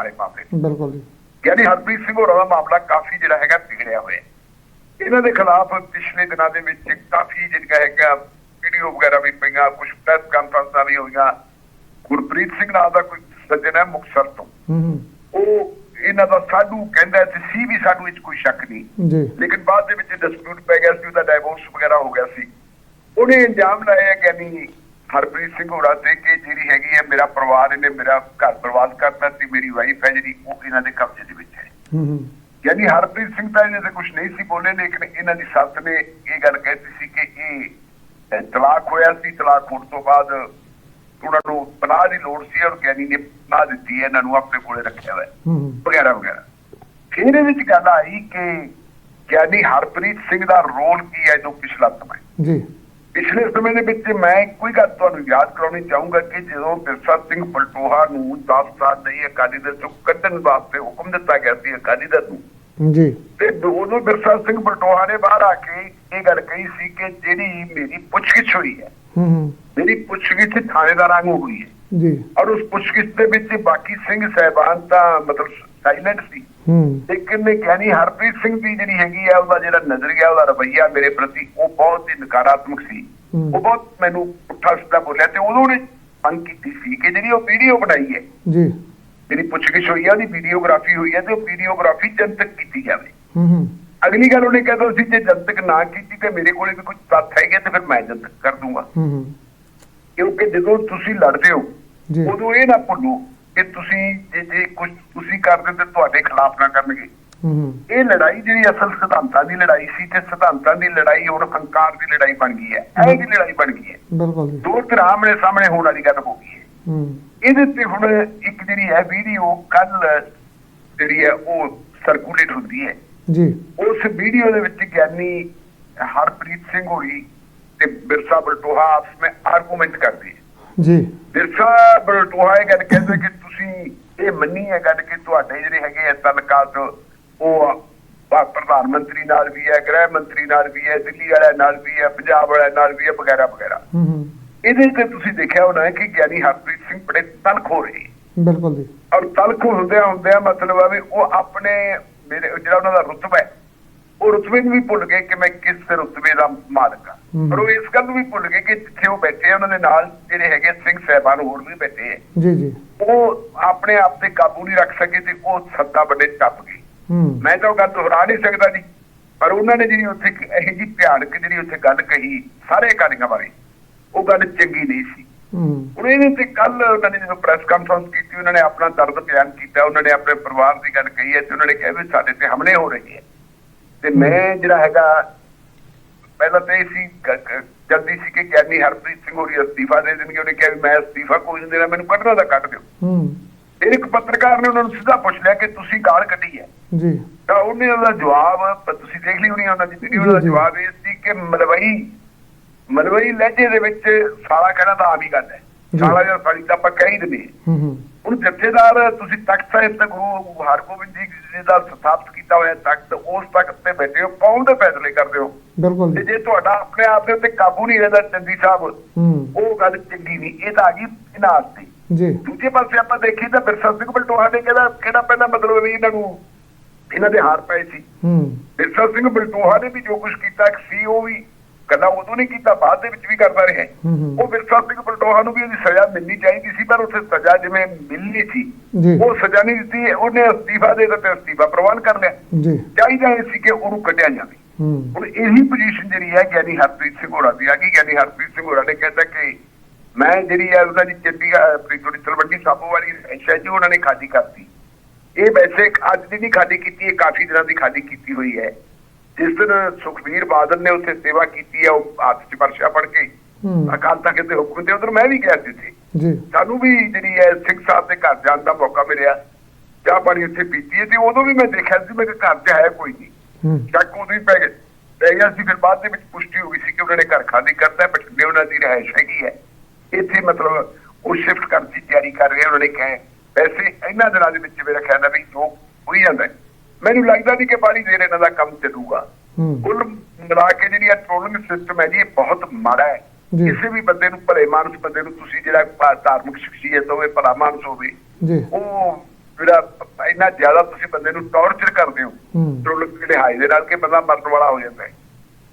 ਵਾਲੇ ਮਾਮਲੇ। ਬਿਲਕੁਲ ਜੀ। ਯਾਨੀ ਹਰਪ੍ਰੀਤ ਸਿੰਘ ਹੋਰਾਂ ਦਾ ਮਾਮਲਾ ਕਾਫੀ ਜਿਹੜਾ ਹੈਗਾ ਵਿਗੜਿਆ ਹੋਇਆ। ਇਹਨਾਂ ਦੇ ਖਿਲਾਫ ਪਿਛਲੇ ਦਿਨਾਂ ਦੇ ਵਿੱਚ ਕਾਫੀ ਜਿਹੜਾ ਹੈਗਾ ਵੀਡੀਓ ਵਗੈਰਾ ਵੀ ਪਈਆਂ ਕੁਝ ਪ੍ਰੈਸ ਕਾਨਫਰੰਸਾਂ ਵੀ ਹੋਈਆਂ। ਗੁਰਪ੍ਰੀਤ ਸਿੰਘ ਨਾਂ ਦਾ ਕੋਈ ਸੱਜਣ ਹੈ ਮੁਕਤਸਰ ਤੋਂ। ਹੂੰ ਹੂੰ। ਉਹ ਇਹਨਾਂ ਦਾ ਸਾਡੂ ਕਹਿੰਦਾ ਤੇ ਸੀ ਵੀ ਸਾਨੂੰ ਵਿੱਚ ਕੋਈ ਸ਼ੱਕ ਨਹੀਂ। ਜੀ। ਲੇਕਿਨ ਬਾਅਦ ਦੇ ਵਿੱਚ ਡਿਸਪਿਊਟ ਪੈ ਗਿਆ ਸੀ ਉਹਦਾ ਡਾਈਵੋਰਸ ਵਗੈਰਾ ਹੋ ਗਿਆ ਸੀ। ਉਹਨੇ ਇੰਜਾਮ ਲਾਇਆ ਕਿ ਨਹੀਂ ਹਰਪ੍ਰੀਤ ਸਿੰਘ ਹੋਰਾਂ ਤੇ ਕਿ ਜਿਹੜੀ ਹੈਗੀ ਹੈ ਮੇਰਾ ਪਰਿਵਾਰ ਇਹਨੇ ਮੇਰਾ ਘਰ ਬਰਬਾਦ ਕਰਤਾ ਤੇ ਮੇਰੀ ਵਾਈਫ ਹੈ ਜਿਹੜੀ ਉਹ ਇਹਨਾਂ ਦੇ ਕਬਜ਼ੇ ਦੇ ਵਿੱਚ ਹੈ। ਹੂੰ ਹੂੰ। ਯਾਨੀ ਹਰਪ੍ਰੀਤ ਸਿੰਘ ਤਾਂ ਇਹਨੇ ਤੇ ਕੁਝ ਨਹੀਂ ਸੀ ਬੋਲੇ ਲੇਕਿਨ ਇਹਨਾਂ ਦੀ ਸੱਸ ਨੇ ਇਹ ਗੱਲ ਕਹਿਤੀ ਸੀ ਕਿ ਇਹ ਤਲਾਕ ਹੋਇਆ ਸੀ ਤਲਾਕ ਹੋਣ ਤੋਂ ਬਾਅਦ ਉਹਨਾਂ ਨੂੰ ਪਨਾਹ ਦੀ ਲੋੜ ਸੀ ਔਰ ਗਿਆਨੀ ਨੇ ਪਨਾਹ ਦਿੱਤੀ ਹੈ ਇਹਨਾਂ ਨੂੰ ਆਪਣੇ ਕੋਲੇ ਰੱਖਿਆ ਹੋਇਆ ਹੈ। ਹੂੰ ਹੂੰ। ਵਗੈਰਾ ਵਗੈਰਾ। ਫਿਰ ਇਹਦੇ ਵਿੱਚ ਗੱਲ ਆਈ ਕਿ ਗਿਆਨੀ ਹਰਪ੍ਰੀਤ ਸਿੰਘ ਦਾ ਰੋਲ ਕੀ ਹੈ ਜੋ ਪਿਛਲਾ ਸਮਾਂ ਜੀ। ਪਿਛਲੇ ਸਮੇਂ ਦੇ ਵਿੱਚ ਮੈਂ ਇੱਕੋ ਹੀ ਗੱਲ ਤੁਹਾਨੂੰ ਯਾਦ ਕਰਾਉਣੀ ਚਾਹੂੰਗਾ ਕਿ ਜਦੋਂ ਬਿਰਸਾ ਸਿੰਘ ਪਲਟੋਹਾ ਨੂੰ 10 ਸਾਲ ਲਈ ਅਕਾਲੀ ਦਲ ਚੋਂ ਕੱਢਣ ਵਾਸਤੇ ਹੁਕਮ ਦਿੱਤਾ ਗਿਆ ਸੀ ਅਕਾਲੀ ਦਲ ਨੂੰ ਜੀ। ਤੇ ਉਦੋਂ ਬਿਰਸਾ ਸਿੰਘ ਪਲਟੋਹਾ ਨੇ ਬਾਹਰ ਆ ਕੇ ਇਹ ਗੱਲ ਕਹੀ ਸੀ ਕਿ ਜਿਹੜੀ ਮੇਰੀ ਪੁੱਛਗਿੱਛ ਹੋਈ ਹੈ ਹੂੰ ਹੂੰ। ਮੇਰੀ ਪੁੱਛਗਿੱਛ ਥਾਣੇਦਾਰਾਂ ਨੂੰ ਹੋਈ ਹੈ। ਜੀ। ਔਰ ਉਸ ਪੁੱਛਗਿੱਛ ਦੇ ਵਿੱਚ ਬਾਕੀ ਸਿੰਘ ਸਹਿਬਾਨ ਤਾਂ ਮਤਲਬ ਸਾਇਲੈਂਟ ਸੀ। ਲੇਕਿਨ ਨੇ ਕਹਿਣੀ ਹਰਪ੍ਰੀਤ ਸਿੰਘ ਦੀ ਜਿਹੜੀ ਹੈਗੀ ਆ ਉਹਦਾ ਜਿਹੜਾ ਨਜ਼ਰੀਆ ਉਹਦਾ ਰਵੱਈਆ ਮੇਰੇ ਪ੍ਰਤੀ ਉਹ ਬਹੁਤ ਹੀ ਨਕਾਰਾਤਮਕ ਸੀ। ਉਹ ਬਹੁਤ ਮੈਨੂੰ ਪੁੱਠਾ ਸਿੱਧਾ ਬੋਲਿਆ ਤੇ ਉਦੋਂ ਨੇ ਮੰਗ ਕੀਤੀ ਸੀ ਕਿ ਜਿਹੜੀ ਉਹ ਵੀਡੀਓ ਬਣਾਈ ਹੈ ਜੀ। ਜਿਹੜੀ ਪੁੱਛਗਿੱਛ ਹੋਈ ਹੈ ਉਹਦੀ ਵੀਡੀਓਗ੍ਰਾਫੀ ਹੋਈ ਹੈ ਤੇ ਉਹ ਵੀਡੀਓਗ੍ਰਾਫੀ ਜਨਤਕ ਕੀਤੀ ਜਾਵੇ। ਹੂੰ ਹੂੰ। ਅਗਲੀ ਗੱਲ ਉਹਨੇ ਕਹਿੰਦਾ ਸੀ ਜੇ ਜਨਤਕ ਨਾ ਕੀਤੀ ਤੇ ਮੇਰੇ ਕੋਲੇ ਵੀ ਕੁਝ ਤੱਥ ਹੈਗੇ ਤੇ ਫਿਰ ਮੈਂ ਜਨਤਕ ਕਰ ਦੂੰਗਾ। ਹੂੰ ਹੂੰ। ਕਿਉਂਕਿ ਜਦੋਂ ਤੁਸੀਂ ਲੜਦੇ ਹੋ ਉਦੋਂ ਇਹ ਨਾ ਭੁੱਲੋ ਕਿ ਤੁਸੀਂ ਜੇ ਜੇ ਕੁਝ ਤੁਸੀਂ ਕਰਦੇ ਤੇ ਤੁਹਾਡੇ ਖਿਲਾਫ ਨਾ ਕਰਨਗੇ। ਇਹ ਲੜਾਈ ਜਿਹੜੀ ਅਸਲ ਸਿਧਾਂਤਾਂ ਦੀ ਲੜਾਈ ਸੀ ਤੇ ਸਿਧਾਂਤਾਂ ਦੀ ਲੜਾਈ ਹੁਣ ਹੰਕਾਰ ਦੀ ਲੜਾਈ ਬਣ ਗਈ ਹੈ। ਇਹ ਦੀ ਲੜਾਈ ਬਣ ਗਈ ਹੈ। ਬਿਲਕੁਲ ਜੀ। ਦੋ ਧਿਰਾਂ ਆਮਣੇ ਸਾਹਮਣੇ ਹੋਣ ਵਾਲੀ ਗੱਲ ਹੋ ਗਈ ਹੈ। ਇਹਦੇ ਤੇ ਹੁਣ ਇੱਕ ਜਿਹੜੀ ਹੈ ਵੀਡੀਓ ਕੱਲ ਜਿਹੜੀ ਹੈ ਉਹ ਸਰਕੂਲੇਟ ਹੁੰਦੀ ਹੈ। ਜੀ। ਉਸ ਵੀਡੀਓ ਦੇ ਵਿੱਚ ਗਿਆਨੀ ਹਰਪ੍ਰੀਤ ਸਿੰਘ ਹੋਰੀ ਤੇ ਬਿਰਸਾ ਬਲਟੋਹਾ ਆਪਸ ਵਿੱਚ ਆਰਗੂਮੈਂਟ ਕਰਦੇ ਜੀ। ਬਿਰਸਾ ਬਲਟੋਹਾ ਇਹ ਗੱਲ ਕਹਿੰਦੇ ਕਿ ਤੁਸੀਂ ਇਹ ਮੰਨੀ ਹੈ ਗੱਲ ਕਿ ਤੁਹਾਡੇ ਜਿਹੜੇ ਹੈਗੇ ਆ ਤਲਕਾਤ ਉਹ ਪ੍ਰਧਾਨ ਮੰਤਰੀ ਨਾਲ ਵੀ ਹੈ ਗ੍ਰਹਿ ਮੰਤਰੀ ਨਾਲ ਵੀ ਹੈ ਦਿੱਲੀ ਵਾਲਿਆਂ ਨਾਲ ਵੀ ਹੈ ਪੰਜਾਬ ਵਾਲਿਆਂ ਨਾਲ ਵੀ ਹੈ ਵਗੈਰਾ ਵਗੈਰਾ। ਹੂੰ ਹੂੰ। ਇਹਦੇ ਤੇ ਤੁਸੀਂ ਦੇਖਿਆ ਹੋਣਾ ਹੈ ਕਿ ਗਿਆਨੀ ਹਰਪ੍ਰੀਤ ਸਿੰਘ ਬੜੇ ਤਲਖ ਹੋ ਰਹੇ। ਬਿਲਕੁਲ ਜੀ। ਔਰ ਤਲਖ ਹੁੰਦਿਆਂ ਹੁੰਦਿਆਂ ਮਤਲਬ ਆ ਵੀ ਉਹ ਆਪਣੇ ਮੇਰੇ ਜਿਹੜਾ ਉਹਨਾਂ ਦਾ ਰੁਤਬਾ ਹੈ ਉਹ ਰੁਤਬੇ ਨੂੰ ਵੀ ਭੁੱਲ ਗਏ ਕਿ ਮੈਂ ਕਿਸ ਰੁਤਬੇ ਦਾ ਮਾਲਕ ਹਾਂ। ਪਰ ਉਹ ਇਸ ਗੱਲ ਨੂੰ ਵੀ ਭੁੱਲ ਗਏ ਕਿ ਜਿੱਥੇ ਉਹ ਬੈਠੇ ਆ ਉਹਨਾਂ ਦੇ ਨਾਲ ਜਿਹੜੇ ਹੈਗੇ ਸਿੰਘ ਸਹਿਬਾਨ ਹੋਰ ਵੀ ਬੈਠੇ ਹੈ ਜੀ ਜੀ। ਉਹ ਆਪਣੇ ਆਪ ਤੇ ਕਾਬੂ ਨਹੀਂ ਰੱਖ ਸਕੇ ਤੇ ਉਹ ਸੱਤਾ ਵੱਡੇ ਟੱਪ ਹੂੰ। ਮੈਂ ਤਾਂ ਉਹ ਗੱਲ ਦੁਹਰਾ ਨਹੀਂ ਸਕਦਾ ਜੀ। ਪਰ ਉਹਨਾਂ ਨੇ ਜਿਹੜੀ ਉੱਥੇ ਇਹੋ ਜਿਹੀ ਭਿਆਨਕ ਜਿਹੜੀ ਉੱਥੇ ਗੱਲ ਕਹੀ ਸਾਰੇ ਅਕਾਲੀਆਂ ਬਾਰੇ ਉਹ ਗੱਲ ਚੰਗੀ ਨਹੀਂ ਸੀ। ਹੂੰ। ਹੁਣ ਇਹਦੇ ਤੇ ਕੱਲ ਉਹਨਾਂ ਨੇ ਜਦੋਂ ਪ੍ਰੈਸ ਕਾਨਫਰੰਸ ਕੀਤੀ ਉਹਨਾਂ ਨੇ ਆਪਣਾ ਦਰਦ ਬਿਆਨ ਕੀਤਾ ਉਹਨਾਂ ਨੇ ਆਪਣੇ ਪਰਿਵਾਰ ਦੀ ਗੱਲ ਕਹੀ ਹੈ ਤੇ ਉਹਨਾਂ ਨੇ ਕਿਹਾ ਵੀ ਸਾਡੇ ਤੇ ਹਮਲੇ ਹੋ ਰਹੇ ਹੈ। ਤੇ ਮੈਂ ਜਿਹੜਾ ਹੈਗਾ ਪਹਿਲਾਂ ਤਾਂ ਸੀ ਜਲਦੀ ਸੀ ਕਿ ਗਿਆਨੀ ਹਰਪ੍ਰੀਤ ਸਿੰਘ ਹੋਰੀ ਅਸਤੀਫਾ ਦੇ ਦੇਣਗੇ ਉਹਨੇ ਕਿਹਾ ਵੀ ਮੈਂ ਅਸਤੀਫਾ ਕੋਈ ਨਹੀਂ ਦੇਣਾ ਮੈਨੂੰ ਕੱਢਣਾ ਤਾਂ ਕੱਢ ਦਿਓ ਹੂੰ ਫਿਰ ਇੱਕ ਪੱਤਰਕਾਰ ਨੇ ਉਹਨਾਂ ਨੂੰ ਸਿੱਧਾ ਪੁੱਛ ਲਿਆ ਕਿ ਤੁਸੀਂ ਗਾਲ ਕੱਢੀ ਹੈ ਜੀ ਤਾਂ ਉਹਨੇ ਉਹਦਾ ਜਵਾਬ ਤੁਸੀਂ ਦੇਖ ਲਈ ਹੋਣੀ ਉਹਨਾਂ ਦੀ ਵੀਡੀਓ ਦਾ ਜੀ, ਜੀ। ਜਵਾਬ ਇਹ ਸੀ ਕਿ ਮਲਵਈ ਮਲਵਈ ਲਹਿਜੇ ਦੇ ਵਿੱਚ ਸਾਲਾ ਕਹਿਣਾ ਤਾਂ ਆਮ ਹੀ ਗੱਲ ਹੈ। ਸਾਲਾ ਜਾਂ ਸਾਲੀ ਤਾਂ ਆਪਾਂ ਕਹਿ ਹੀ ਦਿੰਦੇ ਹਾਂ। ਹੂੰ ਹੂੰ ਹੁਣ ਜਥੇਦਾਰ ਤੁਸੀਂ ਤਖਤ ਸਾਹਿਬ ਤੇ ਗੁਰੂ ਹਰਗੋਬਿੰਦ ਜੀ ਦਾ ਸਥਾਪਿਤ ਕੀਤਾ ਹੋਇਆ ਤਖਤ ਉਸ ਤਖਤ ਤੇ ਬੈਠੇ ਹੋ ਕੌਮ ਦੇ ਫੈਸਲੇ ਕਰਦੇ ਹੋ? ਬਿਲਕੁਲ। ਤੇ ਜੀ ਜੇ ਤੁਹਾਡਾ ਆਪਣੇ ਆਪ ਦੇ ਉੱਤੇ ਕਾਬੂ ਨਹੀਂ ਰਹਿੰਦਾ ਚੰਦੀ ਸਾਹਿਬ ਉਹ ਗੱਲ ਚੰਗੀ ਨਹੀਂ ਇਹ ਤਾਂ ਆ ਗਈ ਇਨਾਸ ਦੀ। ਜੀ। ਦੂਜੇ ਪਾਸੇ ਆਪਾਂ ਦੇਖੀਏ ਤਾਂ ਬਿਰਸਾ ਸਿੰਘ ਬਲਟੋਹਾ ਨੇ ਕਿਹੜਾ ਕਿਹੜਾ ਪਹਿਲਾਂ ਮਤਲਬ ਵੀ ਇਹਨਾਂ ਨੂੰ ਇਹਨਾਂ ਦੇ ਹਾਰ ਪਏ ਸੀ। ਹੂੰ। ਬਿਰਸਾ ਸਿੰਘ ਬਲਟੋਹਾ ਨੇ ਵੀ ਜੋ ਕੁਝ ਕੀਤਾ ਸੀ ਉਹ ਵੀ ਗੱਲਾਂ ਉਦੋਂ ਨਹੀਂ ਕੀਤਾ ਬਾਅਦ ਦੇ ਵਿੱਚ ਵੀ ਕਰਦਾ ਰਿਹਾ। ਉਹ ਬਿਰਸਾ ਸਿੰਘ ਬਲਟੋਹਾ ਨੂੰ ਵੀ ਉਹਦੀ ਸਜ਼ਾ ਮਿਲਣੀ ਚਾਹੀਦੀ ਸੀ ਪਰ ਉੱਥੇ ਸਜ਼ਾ ਜਿਵੇਂ ਮਿਲਣੀ ਸੀ ਉਹ ਸਜ਼ਾ ਨਹੀਂ ਦਿੱਤੀ। ਉਹਨੇ ਅਸਤੀਫਾ ਦੇ ਦਿੱਤਾ ਅਸਤੀਫਾ ਪ੍ਰਵਾਨ ਕਰ ਲਿਆ। ਜੀ। ਚਾਹੀਦਾ ਇਹ ਸੀ ਕਿ ਉਹਨੂੰ ਕੱਢਿਆ ਜਾਵੇ। ਹੁਣ ਇਹੀ ਪੋਜੀਸ਼ਨ ਜਿਹੜੀ ਹੈ ਗਿਆਨੀ ਹਰਪ੍ਰੀਤ ਸਿੰਘ ਹੋਰਾਂ ਦੀ ਆ ਗਈ। ਗਿਆਨੀ ਹਰਪ੍ਰੀਤ ਸਿੰਘ ਹੋਰਾਂ ਨੇ ਕਹਿੰਦਾ ਕਿ ਮੈਂ ਜਿਹੜੀ ਹੈ ਉਹਨਾਂ ਦੀ ਚੰਡੀਗੜ੍ਹ ਪ੍ਰੀਤੋੜੀ ਤਲਵੰਡੀ ਸਾਬੋ ਵਾਲੀ ਰਿਹਾਇਸ਼ ਹੈ ਜੀ ਉਹਨਾਂ ਨੇ ਖਾਲੀ ਕਰਤੀ। ਇਹ ਵੈਸੇ ਅੱਜ ਦੀ ਨਹੀਂ ਖਾਲੀ ਕੀਤੀ ਇਹ ਕਾਫੀ ਦਿਨਾਂ ਦੀ ਖਾਲੀ ਕੀਤੀ ਹੋਈ ਹੈ। ਜਿਸ ਦਿਨ ਸੁਖਬੀਰ ਬਾਦਲ ਨੇ ਉੱਥੇ ਸੇਵਾ ਕੀਤੀ ਹੈ ਉਹ ਹੱਥ 'ਚ ਪਰਚਾ ਫੜ ਕੇ ਅਕਾਲ ਤਖਤ ਦੇ ਹੁਕਮ ਤੇ ਉਧਰ ਮੈਂ ਵੀ ਗਿਆ ਸੀ ਜੀ। ਸਾਨੂੰ ਵੀ ਜਿਹੜੀ ਹੈ ਸਿੰਘ ਸਾਹਿਬ ਦੇ ਘਰ ਜਾਣ ਦਾ ਮੌਕਾ ਮਿਲਿਆ। ਚਾਹ ਪਾਣੀ ਉੱਥੇ ਪੀਤੀ ਤੇ ਉਦੋਂ ਵੀ ਮੈਂ ਦੇਖਿਆ ਸੀ ਮੈਂ ਕਿ ਘਰ 'ਚ ਹੈ ਕੋਈ ਨਹੀਂ। ਸ਼ੱਕ ਉਦੋਂ ਹੀ ਪੈ ਗਿਆ ਪੈ ਗਿਆ ਸੀ ਫਿਰ ਬਾਅਦ ਦੇ ਵਿੱਚ ਪੁਸ਼ਟੀ ਹੋ ਗਈ ਸੀ ਕਿ ਉਹਨਾਂ ਨੇ ਘਰ ਖਾਲੀ ਕਰਤਾ ਹੈ ਬਠਿੰਡੇ ਉਹਨਾਂ ਦੀ ਰਿਹਾਇਸ਼ ਹੈਗੀ ਹੈ। ਇੱਥੇ ਮਤਲਬ ਉਹ ਸ਼ਿਫਟ ਕਰਨ ਦੀ ਤਿਆਰੀ ਕਰ ਰਹੇ ਉਹਨਾਂ ਨੇ ਕਹੇ ਵੈਸੇ ਇਹਨਾਂ ਦਿਨਾਂ ਦੇ ਵਿੱਚ ਮੇਰਾ ਖਿਆਲ ਹੈ ਵੀ ਜੋ ਹੋਈ ਜਾਂਦਾ ਹੈ। ਮੈਨੂੰ ਲੱਗਦਾ ਨਹੀਂ ਕਿ ਬਾਲੀ ਦੇਰ ਇਹਨਾਂ ਦਾ ਕੰਮ ਚੱਲੂਗਾ। ਕੁੱਲ ਮਿਲਾ ਕੇ ਜਿਹੜੀ ਟ੍ਰੋਲਿੰਗ ਸਿਸਟਮ ਹੈ ਜੀ ਇਹ ਬਹੁਤ ਮਾੜਾ ਹੈ। ਕਿਸੇ ਵੀ ਬੰਦੇ ਨੂੰ ਭਲੇ ਮਾਨਸ ਬੰਦੇ ਨੂੰ ਤੁਸੀਂ ਜਿਹੜਾ ਧਾਰਮਿਕ ਸ਼ਖਸੀਅਤ ਹੋਵੇ ਭਲਾ ਮਾਨਸ ਹੋਵੇ ਜੀ। ਉਹ ਜਿਹੜਾ ਇੰਨਾ ਜ਼ਿਆਦਾ ਤੁਸੀਂ ਬੰਦੇ ਨੂੰ ਟੌਰਚਰ ਕਰਦੇ ਹੋ ਟ੍ਰੋਲਿੰਗ ਦੇ ਲਿਹਾਜ਼ ਦੇ ਨਾਲ ਕਿ ਬੰਦਾ ਮਰਨ ਵਾਲਾ ਹੋ ਜਾਂਦਾ ਹੈ।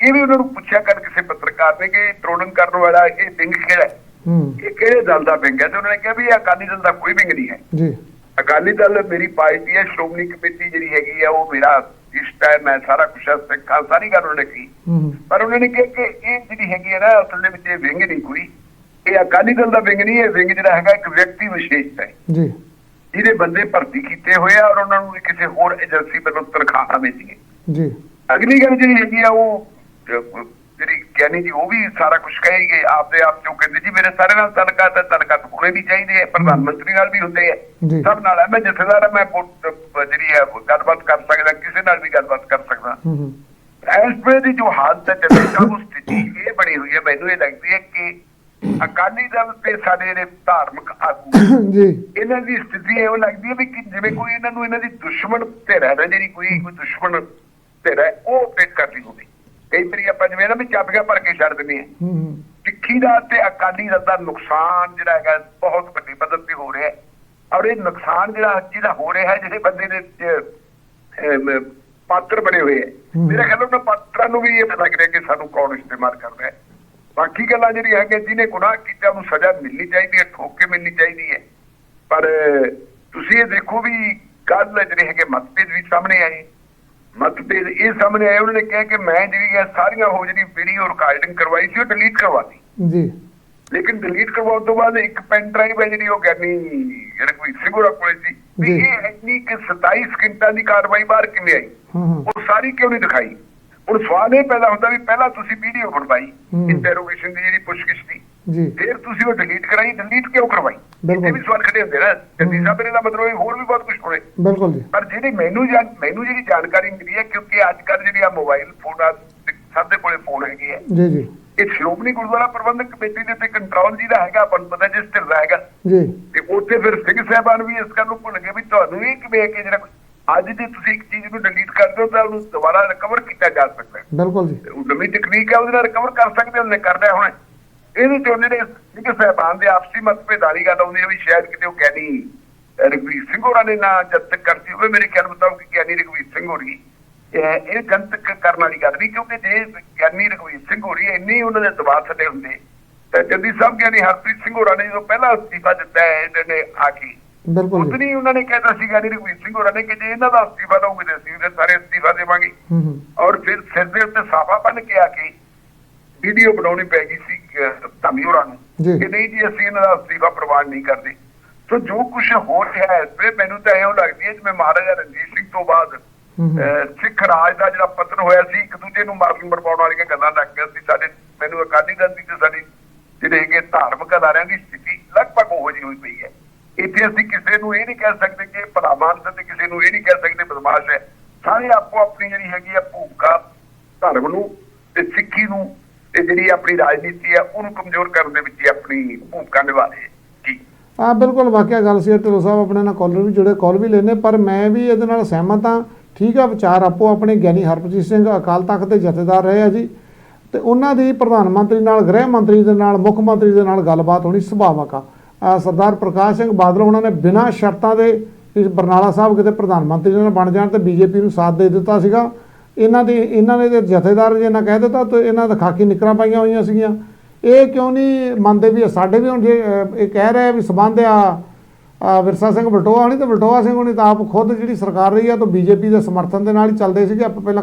ਇਹ ਵੀ ਉਹਨਾਂ ਨੂੰ ਪੁੱਛਿਆ ਕਰ ਕਿਸੇ ਪੱਤਰਕਾਰ ਨੇ ਕਿ ਟ੍ਰੋਲਿੰਗ ਕਰਨ ਵਾਲਾ ਇਹ ਵਿੰਗ ਕਿਹੜਾ ਹੈ? ਹੂੰ। ਇਹ ਕਿਹੜੇ ਦਲ ਦਾ ਵਿੰਗ ਹੈ? ਤੇ ਉਹਨਾਂ ਨੇ ਕਿਹਾ ਵੀ ਇਹ ਅਕਾਲੀ ਦਲ ਦਾ ਕੋਈ ਵਿੰਗ ਨਹੀਂ ਹੈ। ਜੀ। ਅਕਾਲੀ ਦਲ ਮੇਰੀ ਪਾਰਟੀ ਹੈ ਸ਼੍ਰੋਮਣੀ ਕਮੇਟੀ ਜਿਹੜੀ ਹੈਗੀ ਆ ਉਹ ਮੇਰਾ ਇਸ ਟਾਈਮ ਹੈ ਸਾਰਾ ਕੁਝ ਸਿੱਖਾਂ ਸਾਰੀ ਗੱਲ ਉਹਨੇ ਕੀ ਪਰ ਉਹਨਾਂ ਨੇ ਕਿਹਾ ਕਿ ਇਹ ਜਿਹੜੀ ਹੈਗੀ ਹੈ ਨਾ ਅਸਲ ਦੇ ਵਿੱਚ ਇਹ ਵਿੰਗ ਨਹੀਂ ਕੋਈ। ਇਹ ਅਕਾਲੀ ਦਲ ਦਾ ਵਿੰਗ ਨਹੀਂ ਇਹ ਵਿੰਗ ਜਿਹੜਾ ਹੈਗਾ ਇੱਕ ਵਿਅਕਤੀ ਵਿਸ਼ੇਸ਼ ਹੈ। ਜੀ। ਜਿਹਦੇ ਬੰਦੇ ਭਰਤੀ ਕੀਤੇ ਹੋਏ ਆ ਔਰ ਉਹਨਾਂ ਨੂੰ ਕਿਸੇ ਹੋਰ ਏਜੰਸੀ ਵੱਲੋਂ ਤਨਖਾਹਾਂ ਮਿਲਦੀਆਂ। ਜੀ। ਅਗਲੀ ਗੱਲ ਜਿਹੜੀ ਹੈਗੀ ਆ ਉਹ ਜਿਹੜੀ ਗਿਆਨੀ ਜੀ ਉਹ ਵੀ ਸਾਰਾ ਕੁਝ ਕਹੇਗੇ ਆਪਦੇ ਆਪ ਚੋਂ ਕਹਿੰਦੇ ਜੀ ਮੇਰੇ ਸਾਰੇ ਨਾਲ ਤਲਕਾ ਤੇ ਤਲਕਾ ਹੋਣੇ ਵੀ ਚਾਹੀਦੇ ਆ ਪ੍ਰਧਾਨ ਮੰਤਰੀ ਨਾਲ ਵੀ ਹੁੰਦੇ। ਆ। ਸਭ ਨਾਲ ਹੈ ਮੈਂ ਜਥੇਦਾਰ ਹਾਂ, ਮੈਂ ਜਿਹੜੀ ਹੈ ਗੱਲਬਾਤ ਕਰ ਸਕਦਾ ਕਿਸੇ ਨਾਲ ਵੀ ਗੱਲਬਾਤ ਕਰ ਸਕਦਾ। ਹੂੰ ਹੂੰ। ਵੇਲੇ ਦੀ ਜੋ ਹਾਲਤ ਹੈ ਚੱਲੇ ਉਹ ਸਥਿਤੀ ਇਹ ਬਣੀ ਹੋਈ ਹੈ ਮੈਨੂੰ ਇਹ ਲੱਗਦੀ ਹੈ ਕਿ ਅਕਾਲੀ ਦਲ ਤੇ ਸਾਡੇ ਜਿਹੜੇ ਧਾਰਮਿਕ ਆਗੂ ਜੀ। ਇਹਨਾਂ ਦੀ ਸਥਿਤੀ ਇਹੋ ਲੱਗਦੀ ਹੈ ਵੀ ਕਿ ਜਿਵੇਂ ਕੋਈ ਇਹਨਾਂ ਨੂੰ ਇਹਨਾਂ ਦੀ ਦੁਸ਼ਮਣ ਧਿਰ ਹੈ ਨਾ ਜਿਹੜੀ ਕੋਈ ਕੋਈ ਦੁਸ਼ਮਣ ਧਿਰ ਹੈ ਉਹ ਪੇਟ ਕਰਦੀ ਹੋਵੇ। ਕਈ ਵਾਰੀ ਆਪਾਂ ਜਿਵੇਂ ਨਾ ਵੀ ਚਾਬੀਆਂ ਭਰ ਕੇ ਛੱਡ ਦਿੰਦੇ ਆ। ਹੂੰ ਹੂੰ। ਸਿੱਖੀ ਦਾ ਤੇ ਅਕਾਲੀ ਦਲ ਦਾ ਨੁਕਸਾਨ ਜਿਹੜਾ ਹੈਗਾ ਬਹੁਤ ਵੱਡੀ ਪੱਧਰ ਤੇ ਹੋ ਰਿਹਾ ਹੈ। ਔਰ ਇਹ ਨੁਕਸਾਨ ਜਿਹੜਾ ਜਿਹਦਾ ਹੋ ਰਿਹਾ ਹੈ ਜਿਹੜੇ ਬੰਦੇ ਦੇ ਪਾਤਰ ਬਣੇ ਹੋਏ ਹੈ। ਮੇਰੇ ਖਿਆਲ ਉਹਨਾਂ ਪਾਤਰਾਂ ਨੂੰ ਵੀ ਇਹ ਪਤਾ ਕਰਿਆ ਕਿ ਸਾਨੂੰ ਕੌਣ ਇਸਤੇਮਾਲ ਕਰਦਾ ਹੈ। ਬਾਕੀ ਗੱਲਾਂ ਜਿਹੜੀ ਹੈਗੇ ਜਿਹਨੇ ਗੁਨਾਹ ਕੀਤਾ ਉਹਨੂੰ ਸਜ਼ਾ ਮਿਲਣੀ ਚਾਹੀਦੀ ਹੈ ਠੋਕ ਕੇ ਮਿਲਣੀ ਚਾਹੀਦੀ ਹੈ। ਪਰ ਤੁਸੀਂ ਇਹ ਦੇਖੋ ਵੀ ਕੱਲ ਜਿਹੜੇ ਹੈਗੇ ਮਤਭੇਦ ਵੀ ਸਾਹਮਣੇ ਆਏ। ਮਤਭੇਦ ਇਹ ਸਾਹਮਣੇ ਆਏ ਉਹਨਾਂ ਨੇ ਕਿਹਾ ਕਿ ਮੈਂ ਜਿਹੜੀ ਹੈ ਸਾਰੀਆਂ ਉਹ ਜਿਹੜੀ ਵੀਡੀਓ ਰਿਕਾਰਡਿੰਗ ਕਰਵਾਈ ਸੀ ਉਹ ਡਿਲੀਟ ਕਰਵਾਤੀ। ਜੀ। ਲੇਕਿਨ ਡਿਲੀਟ ਕਰਵਾਉਣ ਤੋਂ ਬਾਅਦ ਇੱਕ ਪੈਨ ਡਰਾਈਵ ਹੈ ਜਿਹੜੀ ਉਹ ਗਿਆਨੀ ਜਿਹੜਾ ਕੋਈ ਸਿਗੁਰਾ ਕੋਲੇ ਸੀ ਵੀ। ਇਹ ਇੰਨੀ ਕਿ 27 ਸਕਿੰਟਾਂ ਦੀ ਕਾਰਵਾਈ ਬਾਹਰ ਕਿਵੇਂ ਆਈ? ਹੂੰ ਹੂੰ। ਉਹ ਸਾਰੀ ਕਿਉਂ ਨਹੀਂ ਦਿਖਾਈ? ਹੁਣ ਸਵਾਲ ਇਹ ਪੈਦਾ ਹੁੰਦਾ ਵੀ ਪਹਿਲਾਂ ਤੁਸੀਂ ਵੀਡੀਓ ਬਣਵਾਈ ਹੂੰ। ਇੰਟਰੋਗੇਸ਼ਨ ਦੀ ਜਿਹੜੀ ਪੁੱਛਗਿੱਛ ਦੀ ਜੀ। ਫਿਰ ਤੁਸੀਂ ਉਹ ਡਿਲੀਟ ਕਰਾਈ ਡਿਲੀਟ ਕਿਉਂ ਕਰਵਾਈ? ਬਿਲਕੁਲ। ਇਹ ਵੀ ਸਵਾਲ ਖੜੇ ਹੁੰਦੇ ਨਾ। ਜੱਦੀ ਸਾਹਿਬ ਨੇ ਦਾ ਮਤਲਬ ਇਹ ਹੋਰ ਵੀ ਬਹੁਤ ਕੁਝ ਹੋਣੇ। ਬਿਲਕੁਲ ਜੀ। ਪਰ ਜਿਹੜੀ ਮੈਨੂੰ ਮੈਨੂੰ ਜਿਹੜੀ ਜਾਣਕਾਰੀ ਮਿਲੀ ਹੈ ਕਿਉਂਕਿ ਅੱਜ ਕੱਲ੍ਹ ਜਿਹੜੀ ਆ ਮੋਬਾਈਲ ਫੋਨ ਆ ਸਭ ਦੇ ਕੋਲੇ ਫੋਨ ਹੈਗੇ ਆ। ਜੀ ਜੀ। ਇਹ ਸ਼੍ਰੋਮਣੀ ਗੁਰਦੁਆਰਾ ਪ੍ਰਬੰਧਕ ਕਮੇਟੀ ਦੇ ਤੇ ਕੰਟਰੋਲ ਜਿਹਦਾ ਹੈਗਾ ਆਪਾਂ ਨੂੰ ਪਤਾ ਜਿਸ ਤੇ ਹੈਗਾ ਜੀ। ਤੇ ਉੱਥੇ ਫਿਰ ਸਿੰਘ ਸਾਹਿਬਾਨ ਵੀ ਇਸ ਗੱਲ ਨੂੰ ਭੁੱਲ ਗਏ ਵੀ ਤੁਹਾਨੂੰ ਇਹ ਕਿਵੇਂ ਕਿ ਜਿਹੜਾ ਅੱਜ ਜੇ ਤੁਸੀਂ ਇੱਕ ਚੀਜ਼ ਨੂੰ ਡਿਲੀਟ ਕਰਦੇ ਹੋ ਤਾਂ ਉਹਨੂੰ ਦੁਬਾਰਾ ਰਿਕਵਰ ਕੀਤਾ ਜਾ ਸਕਦਾ ਹੈ। ਬਿਲਕੁਲ ਜੀ। ਉਹ ਨਵੀਂ ਟੈਕਨੀਕ ਹੈ ਉਹਦੇ ਨਾਲ ਰਿਕਵਰ ਕਰ ਸਕਦੇ ਉਹਨੇ ਕਰਨਾ ਹੁਣ। ਇਹਦੇ ਤੇ ਉਹਨੇ ਸਿੰਘ ਸਾਹਿਬਾਨ ਦੇ ਆਪਸੀ ਮਤਭੇਦ ਵਾਲੀ ਗੱਲ ਆਉਂਦੀ ਹੈ ਵੀ ਸ਼ਾਇਦ ਕਿਤੇ ਉਹ ਗਿਆਨੀ ਰਗਵੀਰ ਸਿੰਘ ਹੋਰਾਂ ਨੇ ਨਾ ਜਦ ਤੱਕ ਕਰਤੀ ਹੋਵੇ ਮੇਰੇ ਖਿਆਲ ਮੁਤਾਬਕ ਗਿਆਨੀ ਰਗਵੀਰ ਸਿੰਘ ਹੋਰੀ। ਇਹ ਇਹ ਜਨਤਕ ਕਰਨ ਵਾਲੀ ਗੱਲ ਨਹੀਂ ਕਿਉਂਕਿ ਜੇ ਗਿਆਨੀ ਰਗਵੀਰ ਸਿੰਘ ਹੋਰੀ ਇੰਨੀ ਉਹਨਾਂ ਦੇ ਦਬਾਅ ਥੱਲੇ ਹੁੰਦੇ। ਤਾਂ ਜੱਦੀ ਸਾਹਿਬ ਗਿਆਨੀ ਹਰਪ੍ਰੀਤ ਸਿੰਘ ਹੋਰਾਂ ਨੇ ਜਦੋਂ ਪਹਿਲਾ ਅਸਤੀਫਾ ਦਿੱਤਾ ਹੈ ਇਹਨਾਂ ਨੇ ਆ ਕੇ। ਬਿਲਕੁਲ ਜੀ। ਉਤਨੀ ਉਹਨਾਂ ਨੇ ਕਹਿਤਾ ਸੀ ਗਿਆਨੀ ਰਗਵੀਰ ਸਿੰਘ ਹੋਰਾਂ ਨੇ ਕਿ ਜੇ ਇਹਨਾਂ ਦਾ ਅਸਤੀਫਾ ਦਊਗੇ ਤੇ ਅਸੀਂ ਸਾਰੇ ਅਸਤੀਫਾ ਦੇਵਾਂਗੇ। ਹੂੰ ਹੂੰ। ਔਰ ਫਿਰ ਸਿਰ ਦੇ ਉੱਤੇ ਸਾਫਾ ਬੰਨ ਕੇ ਆ ਕੇ ਵੀਡੀਓ ਬਣਾਉਣੀ ਪੈ ਗਈ ਸੀ ਧਾਮੀ ਹੋਰਾਂ ਨੂੰ। ਕਿ ਨਹੀਂ ਜੀ ਅਸੀਂ ਇਹਨਾਂ ਦਾ ਅਸਤੀਫਾ ਪ੍ਰਵਾਨ ਨਹੀਂ ਕਰਦੇ। ਸੋ ਜੋ ਕੁਝ ਹੋ ਰਿਹਾ ਹੈ ਤੇ ਮੈਨੂੰ ਤਾਂ ਐਂ ਲੱਗਦੀ ਹੈ ਜਿਵੇਂ ਮਹਾਰਾਜਾ ਰਣਜੀਤ ਸਿੰਘ ਤੋਂ ਬਾਅਦ ਸਿੱਖ ਰਾਜ ਦਾ ਜਿਹੜਾ ਪਤਨ ਹੋਇਆ ਸੀ ਇੱਕ ਦੂਜੇ ਨੂੰ ਮਾਰਨ ਮਰਵਾਉਣ ਵਾਲੀਆਂ ਗੱਲਾਂ ਲੱਗ ਗਿਆ ਸੀ। ਸਾਡੇ ਮੈਨੂੰ ਅਕਾਲੀ ਦਲ ਦੀ ਤੇ ਸਾਡੀ ਜਿਹੜੇ ਹੈਗੇ ਧਾਰਮਿਕ ਅਦਾਰਿਆਂ ਦੀ ਸਥਿਤੀ ਲਗਭਗ ਉਹੋ ਜਿਹੀ ਹੋਈ ਪਈ ਹੈ। ਇੱਥੇ ਅਸੀਂ ਕਿਸੇ ਨੂੰ ਇਹ ਨਹੀਂ ਕਹਿ ਸਕਦੇ ਕਿ ਭਲਾ ਮਾਨਸ ਤੇ ਕਿਸੇ ਨੂੰ ਇਹ ਨਹੀਂ ਕਹਿ ਸਕਦੇ ਬਦਮਾਸ਼ ਹੈ। ਸਾਰੇ ਆਪੋ ਆਪਣੀ ਜਿਹੜੀ ਹੈਗੀ ਆ ਭੂਮਿਕਾ ਧਰਮ ਨੂੰ ਤੇ ਸਿੱਖੀ ਨੂੰ ਤੇ ਜਿਹੜੀ ਆਪਣੀ ਰਾਜਨੀਤੀ ਹੈ, ਉਹਨੂੰ ਕਮਜ਼ੋਰ ਕਰਨ ਦੇ ਵਿੱਚ ਆਪਣੀ ਭੂਮਿਕਾ ਨਿਭਾ ਰਹੇ ਜੀ। ਹਾਂ, ਬਿਲਕੁਲ ਵਾਕਿਆ ਗੱਲ ਸੀ ਢਿੱਲੋਂ ਸਾਹਿਬ ਆਪਣੇ ਨਾਲ ਕਾਲਰ ਵੀ ਜੁੜੇ ਕਾਲ ਵੀ ਲੈਨੇ ਪਰ ਮੈਂ ਵੀ ਇਹਦੇ ਨਾਲ ਸਹਿਮਤ ਹਾਂ। ਠੀਕ ਆ, ਵਿਚਾਰ ਆਪੋ ਆਪਣੇ, ਗਿਆਨੀ ਹਰਪ੍ਰੀਤ ਸਿੰਘ ਅਕਾਲ ਤਖਤ ਦੇ ਜਥੇਦਾਰ ਰਹੇ ਆ ਜੀ। ਤੇ ਉਹਨਾਂ ਦੀ ਪ੍ਰਧਾਨ ਮੰਤਰੀ ਨਾਲ, ਗ੍ਰਹਿ ਮੰਤਰੀ ਦੇ ਨਾਲ, ਮੁੱਖ ਮੰਤਰੀ ਦੇ ਨਾਲ ਗੱਲਬਾਤ ਹੋਣੀ ਸੁਭਾਵਕ ਆ, ਸਰਦਾਰ ਪ੍ਰਕਾਸ਼ ਸਿੰਘ ਬਾਦਲ ਉਹਨਾਂ ਨੇ ਬਿਨਾਂ ਸ਼ਰਤਾਂ ਦੇ ਇਸ ਬਰਨਾਲਾ ਸਾਹਿਬ ਕਿਤੇ ਪ੍ਰਧਾਨ ਮੰਤਰੀ ਨਾਲ ਬਣ ਜਾਣ ਤੇ ਬੀਜੇਪੀ ਨੂੰ ਸਾਥ ਦੇ ਦਿੱਤਾ ਸੀਗਾ। ਇਹਨਾਂ ਦੇ, ਇਹਨਾਂ ਨੇ ਤੇ ਜਥੇਦਾਰ ਜੇ ਨਾ ਕਹਿ ਦਿੱਤਾ ਤੇ ਇਹਨਾਂ ਦਾ ਖਾਕੀ ਨਿਕਰਾਂ ਪਾਈਆਂ ਹੋਈਆਂ ਸੀਗੀਆਂ। ਇਹ ਕਿਉਂ ਨਹੀਂ ਮੰਨਦੇ ਵੀ ਸਾਡੇ ਵੀ ਹੁਣ ਜੇ ਇਹ ਕਹਿ ਰਹੇ ਆ ਵੀ ਸਬੰਧ ਆ ਵਿਰਸਾ ਸਿੰਘ ਬਲਟੋਆ ਨਹੀਂ ਤੇ ਬਲਟੋਆ ਸਿੰਘ ਹੋਣੀ ਤਾਂ ਆਪ ਖੁਦ ਜਿਹੜੀ ਸਰਕਾਰ ਰਹੀ ਆ ਤਾਂ ਬੀਜੇਪੀ ਦੇ ਸਮਰਥਨ ਦੇ ਨਾਲ ਹੀ ਚੱਲਦੇ ਸੀਗੇ। ਆਪਾਂ ਪਹਿਲਾਂ